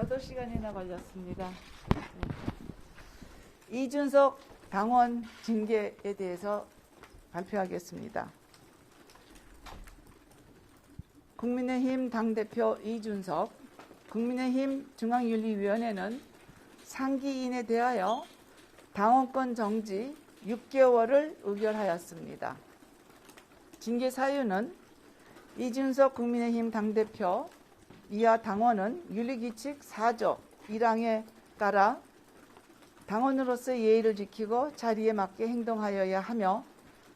8시간이나 걸렸습니다. 네. 이준석 당원 징계에 대해서 발표하겠습니다. 국민의힘 당대표 이준석, 국민의힘 중앙윤리위원회는 상기인에 대하여 당원권 정지 6개월을 의결하였습니다. 징계 사유는 이준석 국민의힘 당대표 이하 당원은 윤리규칙 4조 1항에 따라 당원으로서 예의를 지키고 자리에 맞게 행동하여야 하며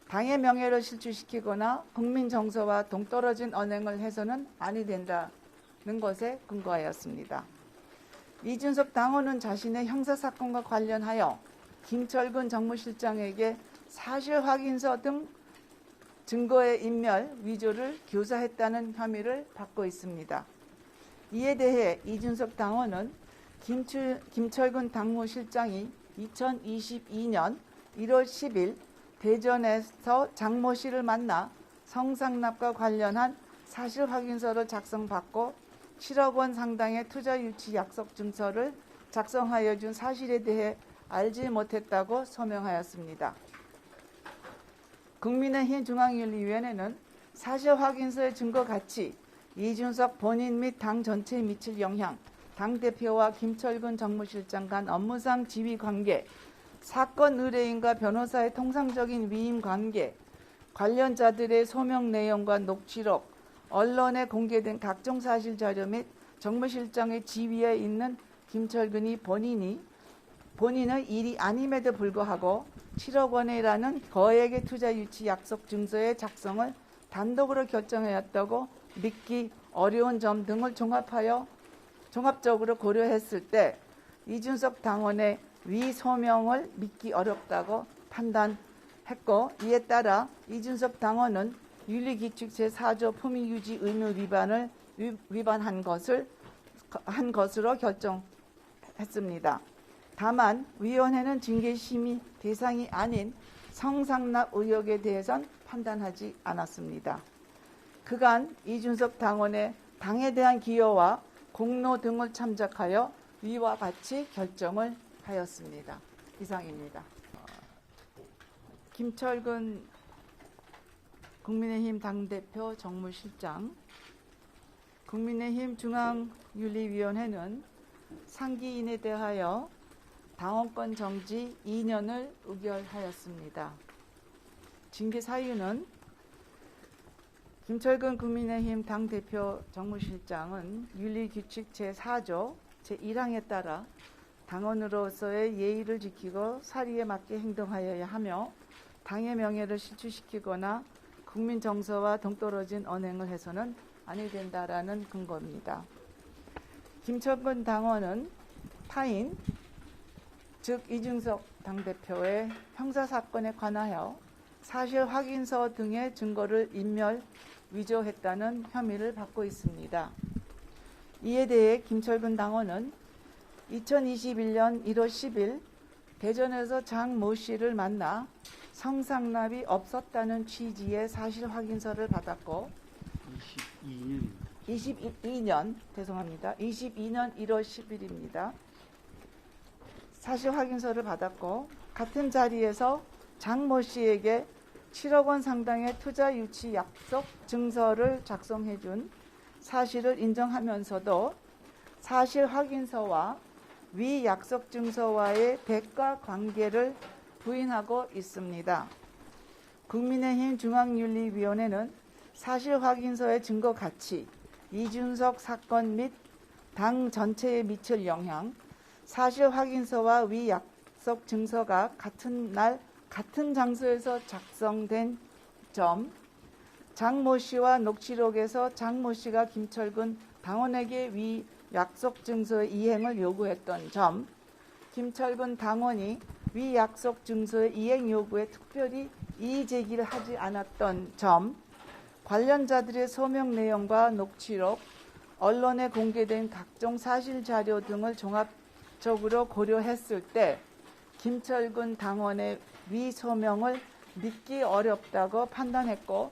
당의 명예를 실추시키거나 국민 정서와 동떨어진 언행을 해서는 아니 된다는 것에 근거하였습니다. 이준석 당원은 자신의 형사사건과 관련하여 김철근 정무실장에게 사실 확인서 등 증거의 인멸, 위조를 교사했다는 혐의를 받고 있습니다. 이에 대해 이준석 당원은 김철, 김철근 당무실장이 2022년 1월 10일 대전에서 장모 씨를 만나 성상납과 관련한 사실 확인서를 작성받고 7억 원 상당의 투자 유치 약속 증서를 작성하여 준 사실에 대해 알지 못했다고 소명하였습니다. 국민의힘 중앙윤리위원회는 사실 확인서의 증거 가치, 이준석 본인 및 당 전체에 미칠 영향, 당대표와 김철근 정무실장 간 업무상 지위 관계, 사건 의뢰인과 변호사의 통상적인 위임 관계, 관련자들의 소명 내용과 녹취록, 언론에 공개된 각종 사실 자료 및 정무실장의 지위에 있는 김철근이 본인이 본인의 일이 아님에도 불구하고 7억 원이라는 거액의 투자 유치 약속 증서의 작성을 단독으로 결정하였다고 믿기 어려운 점 등을 종합하여 종합적으로 고려했을 때 이준석 당원의 위 소명을 믿기 어렵다고 판단했고 이에 따라 이준석 당원은 윤리규칙 제4조 품위유지 의무 위반을 위반한 것을 한 것으로 결정했습니다. 다만 위원회는 징계심의 대상이 아닌 성상납 의혹에 대해선 판단하지 않았습니다. 그간 이준석 당원의 당에 대한 기여와 공로 등을 참작하여 위와 같이 결정을 하였습니다. 이상입니다. 김철근 국민의힘 당대표 정무실장 국민의힘 중앙윤리위원회는 상기인에 대하여 당원권 정지 2년을 의결하였습니다. 징계 사유는 김철근 국민의힘 당대표 정무실장은 윤리규칙 제4조 제1항에 따라 당원으로서의 예의를 지키고 사리에 맞게 행동하여야 하며 당의 명예를 실추시키거나 국민 정서와 동떨어진 언행을 해서는 아니 된다라는 근거입니다. 김철근 당원은 타인 즉 이준석 당대표의 형사사건에 관하여 사실 확인서 등의 증거를 인멸, 위조했다는 혐의를 받고 있습니다. 이에 대해 김철근 당원은 2021년 1월 10일 대전에서 장 모 씨를 만나 성상납이 없었다는 취지의 사실 확인서를 받았고 22년 22년 죄송합니다. 22년 1월 10일입니다. 사실 확인서를 받았고 같은 자리에서 장 모 씨에게 7억 원 상당의 투자 유치 약속 증서를 작성해 준 사실을 인정하면서도 사실 확인서와 위 약속 증서와의 대가 관계를 부인하고 있습니다. 국민의힘 중앙윤리위원회는 사실 확인서의 증거 가치, 이준석 사건 및 당 전체에 미칠 영향, 사실 확인서와 위 약속 증서가 같은 날 같은 장소에서 작성된 점, 장모 씨와 녹취록에서 장모 씨가 김철근 당원에게 위 약속 증서의 이행을 요구했던 점, 김철근 당원이 위 약속 증서의 이행 요구에 특별히 이의 제기를 하지 않았던 점, 관련자들의 소명 내용과 녹취록, 언론에 공개된 각종 사실 자료 등을 종합적으로 고려했을 때 김철근 당원의 위 소명을 믿기 어렵다고 판단했고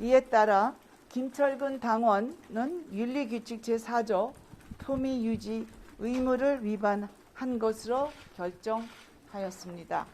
이에 따라 김철근 당원은 윤리규칙 제4조 품위 유지 의무를 위반한 것으로 결정하였습니다.